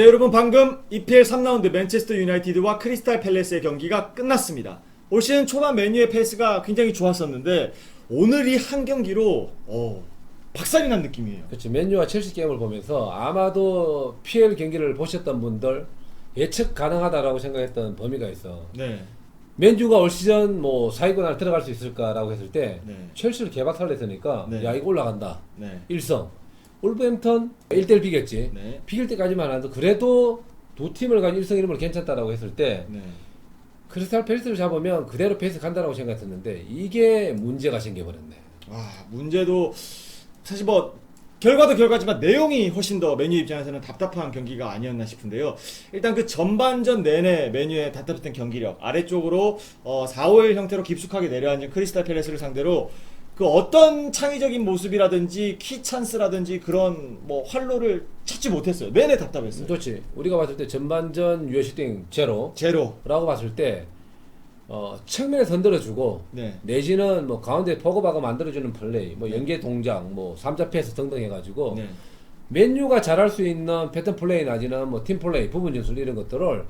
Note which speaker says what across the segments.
Speaker 1: 네 여러분 방금 EPL 3라운드 맨체스터 유나이티드와 크리스탈 팰레스의 경기가 끝났습니다. 올 시즌 초반 메뉴의 페이스가 굉장히 좋았었는데 오늘이 한 경기로 어, 박살이 난 느낌이에요.
Speaker 2: 그렇죠. 맨유와 첼시 게임을 보면서 아마도 PL 경기를 보셨던 분들 예측 가능하다라고 생각했던 범위가 있어.
Speaker 1: 네.
Speaker 2: 맨유가 올 시즌 뭐 4위권 안에 들어갈 수 있을까라고 했을 때
Speaker 1: 네.
Speaker 2: 첼시를 개박살 냈으니까
Speaker 1: 네.
Speaker 2: 야 이거 올라간다.
Speaker 1: 네.
Speaker 2: 1성. 울버햄턴 1대1 비겼지.
Speaker 1: 네.
Speaker 2: 비길 때까지만 해도 그래도 두 팀을 가지고 1성 1무로 괜찮다라고 했을 때
Speaker 1: 네.
Speaker 2: 크리스탈 팰리스를 잡으면 그대로 페이스 간다라고 생각했는데 이게 문제가 생겨버렸네.
Speaker 1: 아 문제도 사실 뭐 결과도 결과지만 내용이 훨씬 더 메뉴 입장에서는 답답한 경기가 아니었나 싶은데요. 일단 그 전반전 내내 메뉴의 답답했던 경기력 아래쪽으로 어, 4, 5일 형태로 깊숙하게 내려앉은 크리스탈 팰레스를 상대로 그 어떤 창의적인 모습이라든지 키 찬스라든지 그런 뭐 활로를 찾지 못했어요. 내내 답답했어요.
Speaker 2: 그렇지. 우리가 봤을 때 전반전 유효 슈팅 제로.
Speaker 1: 제로.
Speaker 2: 라고 봤을 때 어, 측면에 선들어주고
Speaker 1: 네.
Speaker 2: 내지는 뭐 가운데 포그바가 만들어주는 플레이, 뭐 연계 동작, 뭐 삼자 패스 등등 해가지고
Speaker 1: 네.
Speaker 2: 맨유가 잘할 수 있는 패턴 플레이 내지는 뭐 팀 플레이, 부분 전술 이런 것들을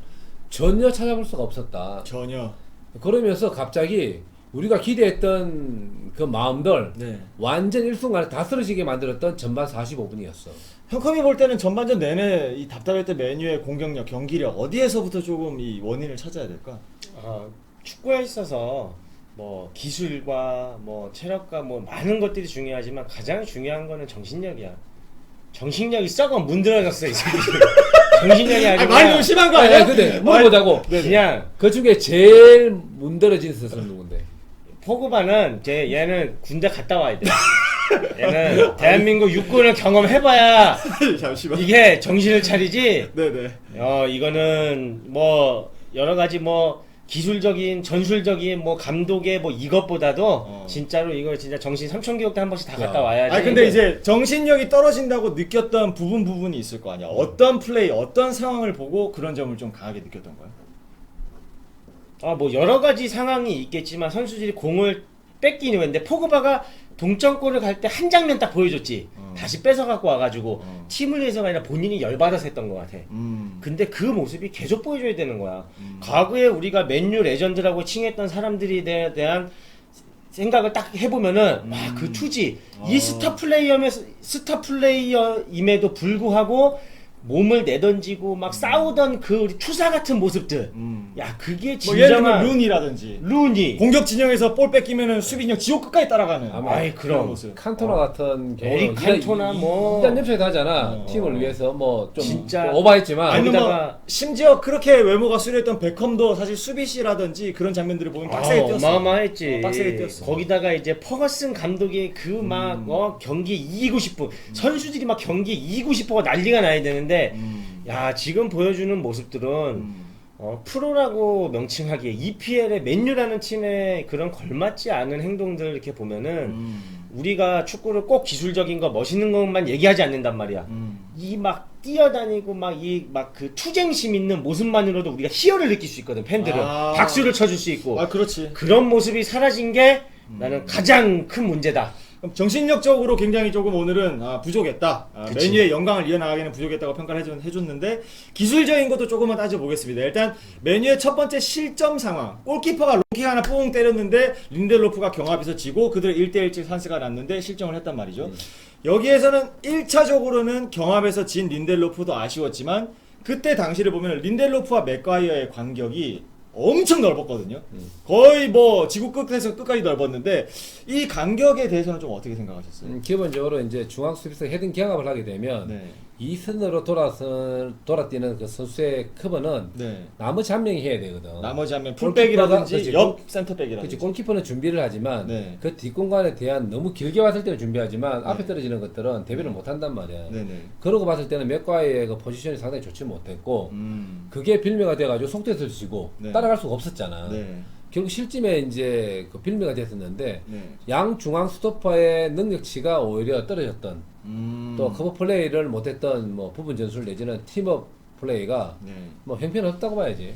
Speaker 2: 전혀 찾아볼 수가 없었다.
Speaker 1: 전혀.
Speaker 2: 그러면서 갑자기 우리가 기대했던 그 마음들
Speaker 1: 네.
Speaker 2: 완전 일순간에 다 쓰러지게 만들었던 전반 45분이었어.
Speaker 1: 형컴이 볼 때는 전반전 내내 이 답답했던 메뉴의 공격력, 경기력 어디에서부터 조금 이 원인을 찾아야 될까?
Speaker 3: 아, 축구에 있어서 뭐 기술과 뭐 체력과 뭐 많은 것들이 중요하지만 가장 중요한 거는 정신력이야. 정신력이 썩어 문드러졌어 이 새끼. 정신력이
Speaker 1: 아,
Speaker 3: 아니라
Speaker 1: 말이 좀 심한 거
Speaker 2: 아니,
Speaker 1: 아니야?
Speaker 2: 아니, 근데 물어보자고.
Speaker 3: 그냥
Speaker 2: 그 중에 제일 문드러진 선수는 누군데?
Speaker 3: 포그바는 제 얘는 군대 갔다 와야 돼. 얘는 대한민국 육군을 경험해봐야
Speaker 1: 잠시만.
Speaker 3: 이게 정신을 차리지.
Speaker 1: 네네.
Speaker 3: 어 이거는 뭐 여러 가지 뭐 기술적인 전술적인 뭐 감독의 뭐 이것보다도
Speaker 1: 어.
Speaker 3: 진짜로 이거 진짜 정신 삼천교육도 한 번씩 다
Speaker 2: 야.
Speaker 3: 갔다 와야지.
Speaker 1: 아 근데 이제 정신력이 떨어진다고 느꼈던 부분 부분이 있을 거 아니야. 어떤 플레이, 어떤 상황을 보고 그런 점을 좀 강하게 느꼈던 거야?
Speaker 3: 아 뭐 여러 가지 상황이 있겠지만 선수들이 공을 뺏기는 건데 포그바가 동점골을 갈 때 한 장면 딱 보여줬지.
Speaker 1: 어.
Speaker 3: 다시 뺏어 갖고 와가지고
Speaker 1: 어.
Speaker 3: 팀을 위해서가 아니라 본인이 열받아서 했던 것 같아.
Speaker 1: 음.
Speaker 3: 근데 그 모습이 계속 보여줘야 되는 거야.
Speaker 1: 음.
Speaker 3: 과거에 우리가 맨유 레전드라고 칭했던 사람들이 대, 대한 생각을 딱 해보면은
Speaker 1: 음.
Speaker 3: 와그 투지
Speaker 1: 어.
Speaker 3: 이 스타 플레이어면서 스타 플레이어임에도 불구하고 몸을 내던지고 막 싸우던 그 우리 추사 같은 모습들.
Speaker 1: 음.
Speaker 3: 야 그게
Speaker 1: 뭐 예를 들면
Speaker 3: 진정한
Speaker 1: 룬이라든지
Speaker 3: 룬이.
Speaker 1: 공격 진영에서 볼 뺏기면은 수비 진영 지옥 끝까지 따라가는
Speaker 2: 아마
Speaker 3: 아이, 그럼.
Speaker 1: 모습.
Speaker 2: 칸토나 같은 경우는
Speaker 3: 에릭 칸토나 뭐.
Speaker 2: 일단 옆에도 하잖아
Speaker 1: 어.
Speaker 2: 팀을 위해서 뭐 좀
Speaker 3: 진짜.
Speaker 2: 오버했지만
Speaker 1: 아니면 뭐
Speaker 3: 거기다가-
Speaker 1: 심지어 그렇게 외모가 수려했던 베컴도 사실 수비시라든지 그런 장면들을 보면 빡세게
Speaker 3: 아,
Speaker 1: 뛰었어.
Speaker 3: 어마어마했지.
Speaker 1: 어, 빡세게 뛰었어.
Speaker 3: 거기다가 이제 퍼거슨 감독이 그막
Speaker 1: 음.
Speaker 3: 어, 경기 이기고 싶고 선수들이 막 경기 이기고 싶어가 난리가 나야 되는데
Speaker 1: 음.
Speaker 3: 야 지금 보여주는 모습들은
Speaker 1: 음.
Speaker 3: 어, 프로라고 명칭하기에 EPL의 맨유라는 팀에 그런 걸맞지 않은 행동들 이렇게 보면은
Speaker 1: 음.
Speaker 3: 우리가 축구를 꼭 기술적인 거 멋있는 것만 얘기하지 않는단 말이야.
Speaker 1: 음.
Speaker 3: 이막 뛰어다니고 막 이 막 그 투쟁심 있는 모습만으로도 우리가 희열을 느낄 수 있거든 팬들은
Speaker 1: 아.
Speaker 3: 박수를 쳐줄 수 있고
Speaker 1: 아 그렇지.
Speaker 3: 그런 모습이 사라진 게
Speaker 1: 음.
Speaker 3: 나는 가장 큰 문제다.
Speaker 1: 그럼 정신력적으로 굉장히 조금 오늘은 아, 부족했다. 아,
Speaker 3: 그치.
Speaker 1: 메뉴의 영광을 이어나가기는 부족했다고 평가를 해줬, 해줬는데 기술적인 것도 조금만 따져보겠습니다. 일단 메뉴의 첫 번째 실점 상황. 골키퍼가 로킥 하나 뽕 때렸는데 린델로프가 경합에서 지고 그들 1대1씩 산스가 났는데 실점을 했단 말이죠. 여기에서는 1차적으로는 경합에서 진 린델로프도 아쉬웠지만 그때 당시를 보면 린델로프와 맥과이어의 간격이 엄청 넓었거든요. 거의 뭐 지구 끝에서 끝까지 넓었는데 이 간격에 대해서는 좀 어떻게 생각하셨어요?
Speaker 2: 음, 기본적으로 이제 중앙 수비수 헤딩 경합을 하게 되면
Speaker 1: 네.
Speaker 2: 이 선으로 돌아서 돌아뛰는 그 선수의 커버는
Speaker 1: 네.
Speaker 2: 나머지 한 명이 해야 되거든.
Speaker 1: 나머지 하면 풀백이라든지
Speaker 2: 그렇지,
Speaker 1: 옆
Speaker 2: 그렇지
Speaker 1: 센터백이라든지.
Speaker 2: 골키퍼는 준비를 하지만
Speaker 1: 네.
Speaker 2: 그 뒷공간에 대한 너무 길게 왔을 때는 준비하지만 앞에 떨어지는 것들은 대비를 못 한단 말이야.
Speaker 1: 네네.
Speaker 2: 그러고 봤을 때는 맥과의 그 포지션이 상당히 좋지 못했고
Speaker 1: 음.
Speaker 2: 그게 빌미가 돼가지고 속도에서 지고
Speaker 1: 네.
Speaker 2: 따라갈 수가 없었잖아.
Speaker 1: 네.
Speaker 2: 결국 실점에 이제 그 빌미가 됐었는데
Speaker 1: 네.
Speaker 2: 양 중앙 스토퍼의 능력치가 오히려 떨어졌던
Speaker 1: 음.
Speaker 2: 또 커버 플레이를 못했던 뭐 부분 전술 내지는 팀업 플레이가
Speaker 1: 네.
Speaker 2: 뭐 형편없다고 봐야지.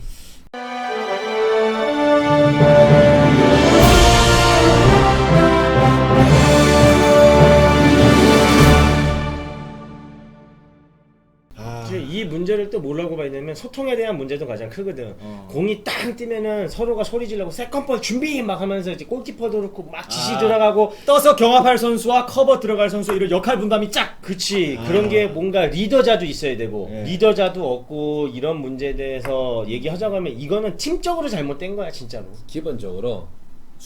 Speaker 3: 문제를 또 뭐라고 봐야냐면 소통에 대한 문제도 가장 크거든.
Speaker 1: 어.
Speaker 3: 공이 땅 뛰면은 서로가 소리 지르고 세컨볼 준비 막 하면서 이제 골키퍼도 그렇고 막 지시
Speaker 1: 아.
Speaker 3: 들어가고
Speaker 1: 떠서 경합할 선수와 커버 들어갈 선수 이런 역할 분담이 쫙.
Speaker 3: 그치
Speaker 1: 아.
Speaker 3: 그런 게 뭔가 리더자도 있어야 되고
Speaker 1: 예.
Speaker 3: 리더자도 없고 이런 문제에 대해서 얘기하자고 하면 이거는 팀적으로 잘못된 거야 진짜로
Speaker 2: 기본적으로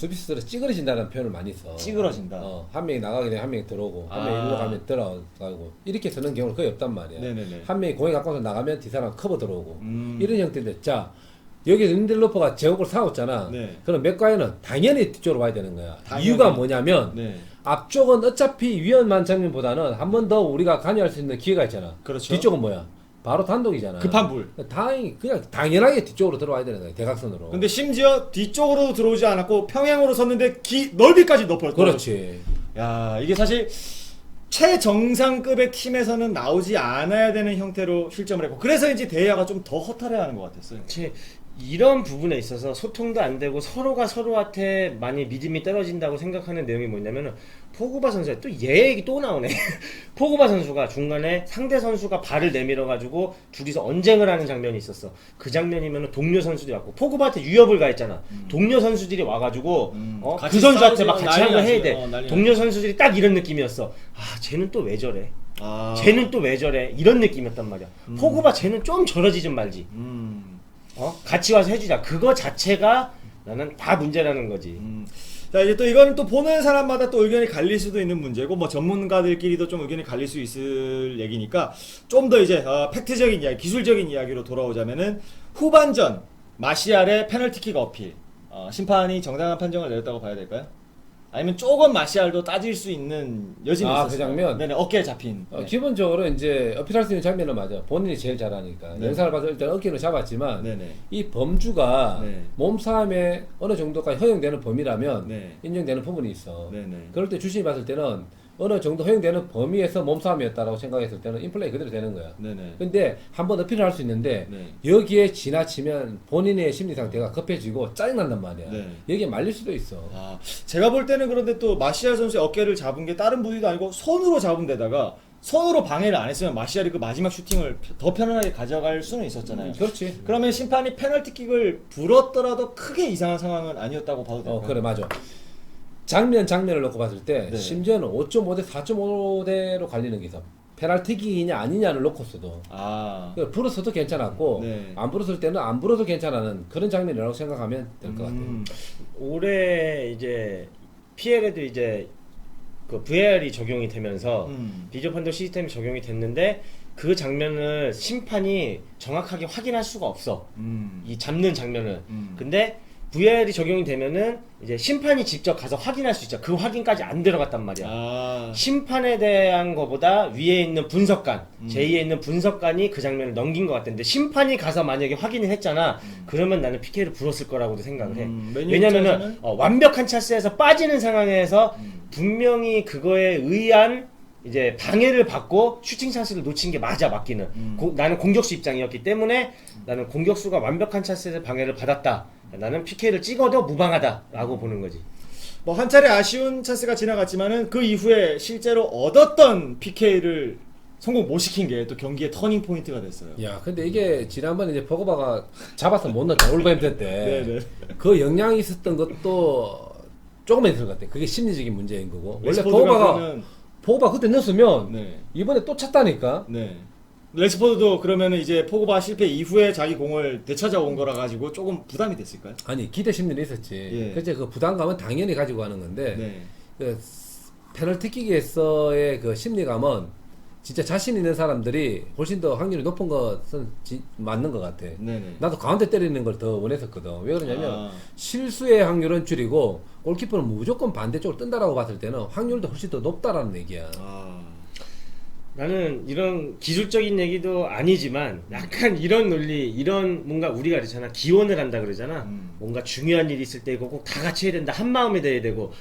Speaker 2: 수비수들은 찌그러진다는 표현을 많이 써.
Speaker 1: 찌그러진다.
Speaker 2: 어, 한 명이 나가게 되면 한 명이 들어오고 한 명이
Speaker 1: 아.
Speaker 2: 일로 가면 들어가고 이렇게 서는 경우는 거의 없단 말이야.
Speaker 1: 네네네.
Speaker 2: 한 명이 공이 가까워서 나가면 뒤 사람 커버 들어오고
Speaker 1: 음.
Speaker 2: 이런 형태인데 자 여기 린델로퍼가 제목을 사왔잖아.
Speaker 1: 네.
Speaker 2: 그럼 맥과이는 당연히 뒤쪽으로 와야 되는 거야.
Speaker 1: 당연히.
Speaker 2: 이유가 뭐냐면
Speaker 1: 네.
Speaker 2: 앞쪽은 어차피 위험한 장면보다는 한 번 더 우리가 관여할 수 있는 기회가 있잖아.
Speaker 1: 그렇죠.
Speaker 2: 뒤쪽은 뭐야? 바로 단독이잖아.
Speaker 1: 급한 불.
Speaker 2: 다행히 그냥 당연하게 뒤쪽으로 들어와야 되는 거야. 대각선으로.
Speaker 1: 근데 심지어 뒤쪽으로 들어오지 않았고 평행으로 섰는데 기, 넓이까지 높았고.
Speaker 2: 그렇지.
Speaker 1: 야 이게 사실 최정상급의 팀에서는 나오지 않아야 되는 형태로 실점을 했고 그래서인지 대야가 좀 더 허탈해하는 것 같았어요.
Speaker 3: 제 이런 부분에 있어서 소통도 안 되고 서로가 서로한테 많이 믿음이 떨어진다고 생각하는 내용이 뭐냐면은 포그바 선수가 또얘 얘기 또 나오네. 포그바 선수가 중간에 상대 선수가 발을 내밀어 가지고 둘이서 언쟁을 하는 장면이 있었어. 그 장면이면은 동료 선수들이 왔고 포그바한테 위협을 가했잖아. 동료 선수들이 와 가지고
Speaker 1: 음.
Speaker 3: 어? 그 선수한테 막
Speaker 1: 어,
Speaker 3: 같이 한거
Speaker 1: 난리
Speaker 3: 해야. 돼.
Speaker 1: 어,
Speaker 3: 동료 선수들이 딱 이런 느낌이었어. 아 쟤는 또 왜 저래?
Speaker 1: 아.
Speaker 3: 쟤는 또 왜 저래? 이런 느낌이었단 말이야. 포그바 쟤는 좀 저러지 좀 말지.
Speaker 1: 음.
Speaker 3: 어? 같이 와서 해주자. 그거 자체가 나는 다 문제라는 거지.
Speaker 1: 음. 자 이제 또 이거는 또 보는 사람마다 또 의견이 갈릴 수도 있는 문제고 뭐 전문가들끼리도 좀 의견이 갈릴 수 있을 얘기니까 좀 더 이제 어, 팩트적인 이야기, 기술적인 이야기로 돌아오자면은 후반전 마시알의 페널티킥 어필 어, 심판이 정당한 판정을 내렸다고 봐야 될까요? 아니면 조금 마시알도 따질 수 있는 여지는
Speaker 2: 아,
Speaker 1: 있었어요.
Speaker 2: 그 장면?
Speaker 1: 네네 어깨에 잡힌.
Speaker 2: 어,
Speaker 1: 네.
Speaker 2: 기본적으로 이제 어필할 수 있는 장면은 맞아. 본인이 제일 잘하니까.
Speaker 1: 네.
Speaker 2: 영상을 봐서 일단 어깨는 잡았지만
Speaker 1: 네네.
Speaker 2: 이 범주가
Speaker 1: 네.
Speaker 2: 몸싸움에 어느 정도까지 허용되는 범위라면
Speaker 1: 네.
Speaker 2: 인정되는 부분이 있어.
Speaker 1: 네네.
Speaker 2: 그럴 때 주심이 봤을 때는 어느 정도 허용되는 범위에서 몸싸움이었다라고 생각했을 때는 인플레이 그대로 되는 거야.
Speaker 1: 네네.
Speaker 2: 근데 한번 어필을 할 수 있는데
Speaker 1: 네.
Speaker 2: 여기에 지나치면 본인의 심리 상태가 급해지고 짜증난단 말이야.
Speaker 1: 네.
Speaker 2: 여기에 말릴 수도 있어.
Speaker 1: 아, 제가 볼 때는 그런데 또 마시알 선수의 어깨를 잡은 게 다른 부위도 아니고 손으로 잡은 데다가 손으로 방해를 안 했으면 마시알이 그 마지막 슈팅을 더 편안하게 가져갈 수는 있었잖아요.
Speaker 2: 그렇지.
Speaker 1: 그러면 심판이 페널티킥을 불었더라도 크게 이상한 상황은 아니었다고 봐도 될까요?
Speaker 2: 어 그래 맞아. 장면 장면을 놓고 봤을 때
Speaker 1: 네.
Speaker 2: 심지어는 5.5대 4.5대로 갈리는 게 있어. 페널티킥이냐 아니냐를 놓고서도
Speaker 1: 아,
Speaker 2: 그 불었어도 괜찮았고
Speaker 1: 네.
Speaker 2: 안 불었을 때는 안 불어도 괜찮아는 그런 장면이라고 생각하면 될것 같아요.
Speaker 1: 음,
Speaker 3: 올해 이제 PL에도 이제 그 VAR이 적용이 되면서
Speaker 1: 음.
Speaker 3: 비디오 판독 시스템이 적용이 됐는데 그 장면을 심판이 정확하게 확인할 수가 없어.
Speaker 1: 음.
Speaker 3: 이 잡는 장면을.
Speaker 1: 음.
Speaker 3: 근데 VAR이 적용이 되면은 이제 심판이 직접 가서 확인할 수 있죠. 그 확인까지 안 들어갔단 말이야.
Speaker 1: 아,
Speaker 3: 심판에 대한 거보다 위에 있는 분석관,
Speaker 1: 음.
Speaker 3: 제2에 있는 분석관이 그 장면을 넘긴 것 같은데 심판이 가서 만약에 확인을 했잖아. 그러면 나는 PK를 불었을 거라고도 생각을 해.
Speaker 1: 음, 메뉴
Speaker 3: 왜냐면은
Speaker 1: 입장에서는?
Speaker 3: 어, 완벽한 찬스에서 빠지는 상황에서
Speaker 1: 음.
Speaker 3: 분명히 그거에 의한 이제 방해를 받고 슈팅 찬스를 놓친 게 맞아 맞기는
Speaker 1: 음.
Speaker 3: 고- 나는 공격수 입장이었기 때문에 나는 공격수가 완벽한 찬스에서 방해를 받았다 나는 PK를 찍어도 무방하다라고 보는 거지
Speaker 1: 뭐 한 차례 아쉬운 찬스가 지나갔지만은 그 이후에 실제로 얻었던 PK를 성공 못 시킨 게 또 경기의 터닝 포인트가 됐어요.
Speaker 2: 야, 근데 이게 지난번에 이제 버거바가 잡아서 못 넣었잖아. 올버햄튼 때.
Speaker 1: 네네.
Speaker 2: 그 영향이 있었던 것도 조금만 있을 것 같아. 그게 심리적인 문제인 거고. 원래 버거바가
Speaker 1: 그러면-
Speaker 2: 버거바 그때 넣었으면
Speaker 1: 네.
Speaker 2: 이번에 또 찼다니까.
Speaker 1: 네. 레스포드도 그러면은 이제 포그바 실패 이후에 자기 공을 되찾아온 거라 가지고 조금 부담이 됐을까요?
Speaker 2: 아니 기대 심리는 있었지.
Speaker 1: 예.
Speaker 2: 그래서 그 부담감은 당연히 가지고 가는 건데
Speaker 1: 네.
Speaker 2: 그 페널티킥에서의 그 심리감은 진짜 자신 있는 사람들이 훨씬 더 확률이 높은 것은 지- 맞는 것 같아.
Speaker 1: 네네.
Speaker 2: 나도 가운데 때리는 걸 더 원했었거든. 왜 그러냐면
Speaker 1: 아.
Speaker 2: 실수의 확률은 줄이고 골키퍼는 무조건 반대쪽으로 뜬다라고 봤을 때는 확률도 훨씬 더 높다라는 얘기야.
Speaker 1: 아.
Speaker 3: 나는 이런 기술적인 얘기도 아니지만 약간 이런 논리 이런 뭔가 우리가 그러잖아. 기원을 한다 그러잖아.
Speaker 1: 음.
Speaker 3: 뭔가 중요한 일이 있을 때 이거 꼭 다 같이 해야 된다. 한 마음이 돼야 되고.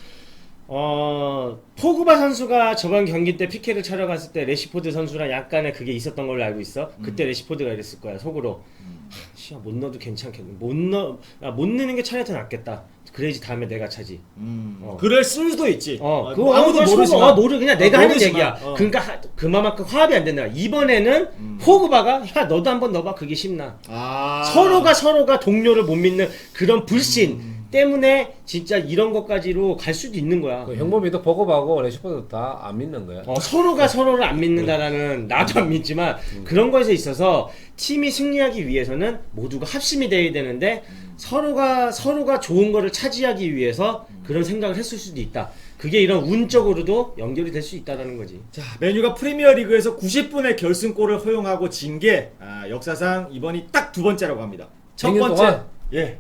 Speaker 3: 어 포그바 선수가 저번 경기 때 피케를 차려 갔을 때 레시포드 선수랑 약간의 그게 있었던 걸로 알고 있어. 그때 레시포드가 이랬을 거야 속으로.
Speaker 1: 음.
Speaker 3: 시야 못 넣어도 괜찮겠네. 못 넣어 아, 못 넣는 게 차라리 더 낫겠다 그래야지 다음에 내가 차지.
Speaker 1: 음,
Speaker 3: 어.
Speaker 1: 그럴 수도 있지.
Speaker 3: 어,
Speaker 1: 어,
Speaker 3: 그거
Speaker 1: 뭐 아무도 모르지만.
Speaker 3: 어, 모르 그냥 내가
Speaker 1: 어,
Speaker 3: 하는
Speaker 1: 모르지만,
Speaker 3: 얘기야.
Speaker 1: 어.
Speaker 3: 그러니까 하, 그만큼 화합이 안 된다. 이번에는
Speaker 1: 음.
Speaker 3: 포그바가 야 너도 한번 넣어봐 그게 쉽나.
Speaker 1: 아.
Speaker 3: 서로가 서로가 동료를 못 믿는 그런 불신
Speaker 1: 음.
Speaker 3: 때문에 진짜 이런 것까지로 갈 수도 있는 거야.
Speaker 2: 그 형범이도 버거하고 레시퍼도 다 안 믿는 거야.
Speaker 3: 어, 서로가 서로를 안 믿는다라는 나도 안 믿지만 그런 것에 있어서 팀이 승리하기 위해서는 모두가 합심이 돼야 되는데 서로가 서로가 좋은 거를 차지하기 위해서 그런 생각을 했을 수도 있다. 그게 이런 운적으로도 연결이 될 수 있다라는 거지.
Speaker 1: 자, 메뉴가 프리미어 리그에서 90분의 결승골을 허용하고 진게 아, 역사상 이번이 딱 두 번째라고 합니다. 첫
Speaker 2: 100년
Speaker 1: 번째,
Speaker 2: 동안?
Speaker 1: 예,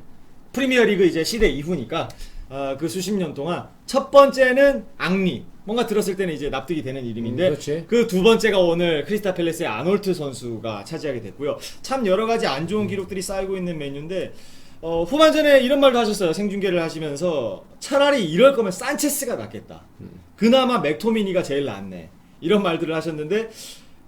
Speaker 1: 프리미어 리그 이제 시대 이후니까 아, 그 수십 년 동안 첫 번째는 앙리. 뭔가 들었을 때는 이제 납득이 되는 이름인데
Speaker 2: 음, 그렇지.
Speaker 1: 그 두 번째가 오늘 크리스타 팰레스의 아놀트 선수가 차지하게 됐고요. 참 여러 가지 안 좋은 기록들이 쌓이고 있는 메뉴인데 어, 후반전에 이런 말도 하셨어요. 생중계를 하시면서 차라리 이럴 거면 산체스가 낫겠다. 그나마 맥토미니가 제일 낫네. 이런 말들을 하셨는데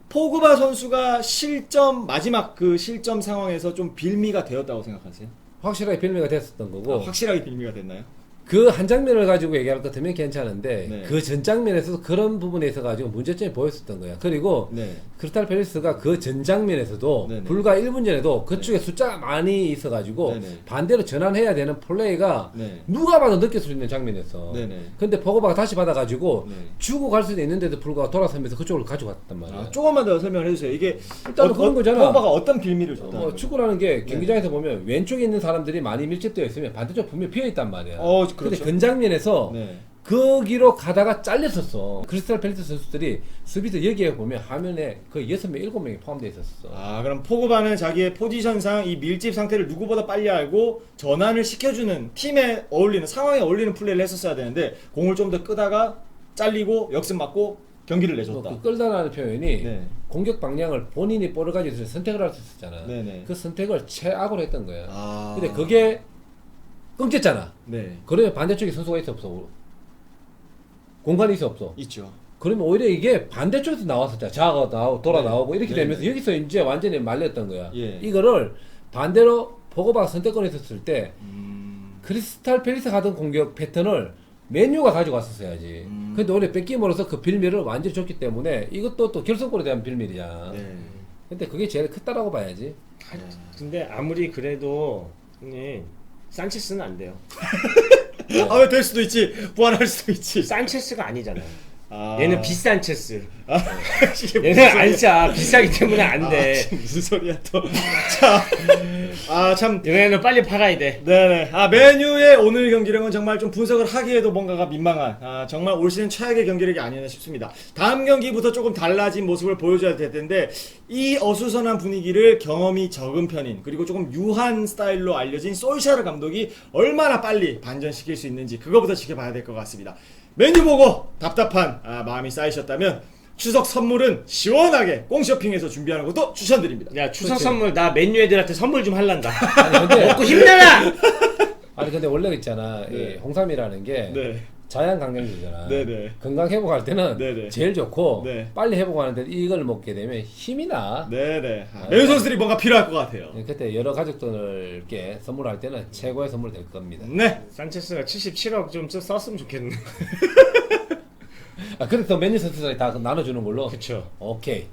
Speaker 1: 포그바 선수가 실점 마지막 그 실점 상황에서 좀 빌미가 되었다고 생각하세요?
Speaker 2: 확실하게 빌미가 됐었던 거고
Speaker 1: 아, 확실하게 빌미가 됐나요?
Speaker 2: 그 한 장면을 가지고 얘기할 것 같으면 괜찮은데
Speaker 1: 네.
Speaker 2: 그 전 장면에서도 그런 부분에 있어 가지고 문제점이 보였었던 거야. 그리고
Speaker 1: 네.
Speaker 2: 크리스탈 팰리스가 그 전 장면에서도
Speaker 1: 네네.
Speaker 2: 불과 1분 전에도 그쪽에 숫자가 많이 있어 가지고
Speaker 1: 네네.
Speaker 2: 반대로 전환해야 되는 플레이가
Speaker 1: 네.
Speaker 2: 누가 봐도 느낄 수 있는 장면이었어.
Speaker 1: 네네.
Speaker 2: 근데 포그바가 다시 받아 가지고
Speaker 1: 네.
Speaker 2: 주고 갈 수도 있는데도 불구하고 돌아서면서 그쪽으로 가지고 갔단 말이야.
Speaker 1: 아, 조금만 더 설명을 해주세요. 이게
Speaker 2: 일단은 그런 거잖아.
Speaker 1: 포그바가 어떤 빌미를 줬다?
Speaker 2: 뭐 축구라는 게 경기장에서 보면 왼쪽에 있는 사람들이 많이 밀집되어 있으면 반대쪽 분명 비어 있단 말이야.
Speaker 1: 어,
Speaker 2: 근데
Speaker 1: 그렇죠.
Speaker 2: 그 장면에서
Speaker 1: 네.
Speaker 2: 거기로 가다가 잘렸었어. 크리스탈 팰리스 선수들이 수비도 여기에 보면 화면에 거의 여섯 명 일곱 명이 포함되어 있었어.
Speaker 1: 아 그럼 포그바는 자기의 포지션상 이 밀집 상태를 누구보다 빨리 알고 전환을 시켜주는 팀에 어울리는 상황에 어울리는 플레이를 했었어야 되는데 공을 좀 더 끄다가 잘리고 역습 맞고 경기를 내줬다.
Speaker 2: 그 끌다라는 표현이
Speaker 1: 네.
Speaker 2: 공격 방향을 본인이 볼을 가지고 선택을 할 수 있었잖아.
Speaker 1: 네네.
Speaker 2: 그 선택을 최악으로 했던 거야.
Speaker 1: 아.
Speaker 2: 근데 그게 끊겼잖아.
Speaker 1: 네
Speaker 2: 그러면 반대쪽에 선수가 있어 없어? 공간이 있어 없어?
Speaker 1: 있죠.
Speaker 2: 그러면 오히려 이게 반대쪽에서 나왔었잖아. 자가 나오고 돌아
Speaker 1: 네.
Speaker 2: 나오고 이렇게
Speaker 1: 네,
Speaker 2: 되면서
Speaker 1: 네.
Speaker 2: 여기서 이제 완전히 말렸던 거야.
Speaker 1: 예.
Speaker 2: 이거를 반대로 보고바가 선택권에 있었을 때
Speaker 1: 음.
Speaker 2: 크리스탈 팰리스 하던 공격 패턴을 메뉴가 가지고 왔었어야지.
Speaker 1: 음.
Speaker 2: 근데 오히려 뺏김으로써 그 빌미를 완전히 줬기 때문에 이것도 또 결승골에 대한 빌미잖아.
Speaker 1: 네.
Speaker 2: 근데 그게 제일 크다라고 봐야지.
Speaker 3: 하- 근데 아무리 그래도 형님 산체스는 안 돼요.
Speaker 1: 아 왜 될 수도 있지. 부활할 수도 있지.
Speaker 3: 산체스가 아니잖아요.
Speaker 1: 아.
Speaker 3: 얘는 비싼 체스.
Speaker 1: 아, 이게 무슨
Speaker 3: 얘는
Speaker 1: 소리야.
Speaker 3: 안 싸. 비싸기 때문에 안 돼.
Speaker 1: 아, 지금 무슨 소리야 또. 자, 아 참
Speaker 3: 얘네는 빨리 팔아야 돼.
Speaker 1: 네네. 아, 메뉴의 오늘 경기력은 정말 좀 분석을 하기에도 뭔가가 민망한, 아, 정말 올 시즌 최악의 경기력이 아니었나 싶습니다. 다음 경기부터 조금 달라진 모습을 보여줘야 될 텐데, 이 어수선한 분위기를 경험이 적은 편인, 그리고 조금 유한 스타일로 알려진 솔샤르 감독이 얼마나 빨리 반전시킬 수 있는지, 그거부터 지켜봐야 될 것 같습니다. 메뉴 보고 답답한 아, 마음이 쌓이셨다면, 추석 선물은 시원하게 꽁 쇼핑에서 준비하는 것도 추천드립니다.
Speaker 3: 야 추석
Speaker 2: 그치.
Speaker 3: 선물 나 맨유 애들한테 선물 좀 할란다.
Speaker 2: 아니 근데
Speaker 3: 먹고 힘내라.
Speaker 2: 아니 근데 원래 있잖아.
Speaker 1: 네.
Speaker 2: 이 홍삼이라는 게
Speaker 1: 네.
Speaker 2: 자연 강장제잖아.
Speaker 1: 네네.
Speaker 2: 건강 회복할 때는
Speaker 1: 네네.
Speaker 2: 제일 좋고
Speaker 1: 네.
Speaker 2: 빨리 회복하는데 이걸 먹게 되면 힘이 나.
Speaker 1: 네네. 아, 메뉴 선수들이 뭔가 필요할 것 같아요.
Speaker 2: 그때 여러 가족들께 선물할 때는 최고의 선물 될 겁니다.
Speaker 1: 네.
Speaker 3: 산체스가 77억 좀 쓰- 썼으면 좋겠네.
Speaker 2: 아, 그래서 메뉴 선수들이 다 나눠주는 걸로.
Speaker 3: 그쵸.
Speaker 2: 오케이.